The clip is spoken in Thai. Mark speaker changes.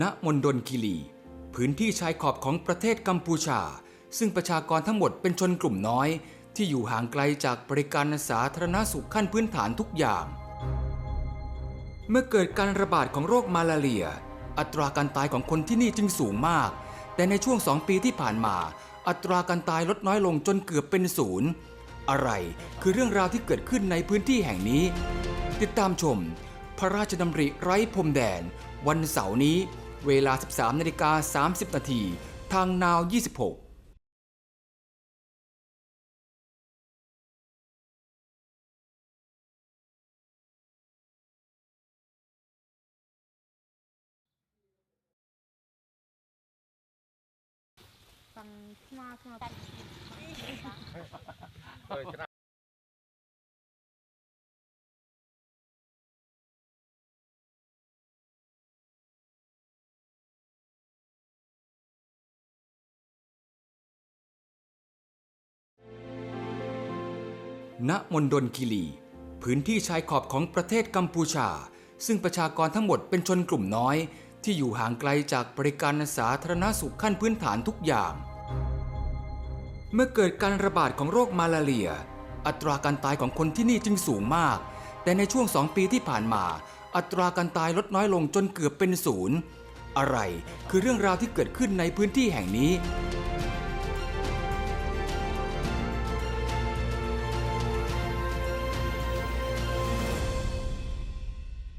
Speaker 1: ณมณฑลคิรีพื้นที่ชายขอบของประเทศกัมพูชา ซึ่งประชากรทั้งหมดเป็นชนกลุ่มน้อย ที่อยู่ห่างไกลจากบริการสาธารณสุขขั้นพื้นฐานทุกอย่าง เมื่อเกิดการระบาดของโรคมาลาเรีย อัตราการตายของคนที่นี่จึงสูงมาก แต่ในช่วงสองปีที่ผ่านมา อัตราการตายลดน้อยลงจนเกือบเป็นศูนย์อะไรคือเรื่องราวที่เกิดขึ้นในพื้นที่แห่งนี้ ติดตามชม พระราชดำริไร้พรมแดน วันเสาร์นี้ เวลา 13นาฬิกา30 นาทีทางนาว 26 ณมณฑลคิรีพื้นที่ชายขอบของประเทศกัมพูชา ซึ่งประชากรทั้งหมดเป็นชนกลุ่มน้อย ที่อยู่ห่างไกลจากบริการสาธารณสุขขั้นพื้นฐานทุกอย่าง เมื่อเกิดการระบาดของโรคมาลาเรีย อัตราการตายของคนที่นี่จึงสูงมาก แต่ในช่วงสองปีที่ผ่านมา อัตราการตายลดน้อยลงจนเกือบเป็นศูนย์อะไรคือเรื่องราวที่เกิดขึ้นในพื้นที่แห่งนี้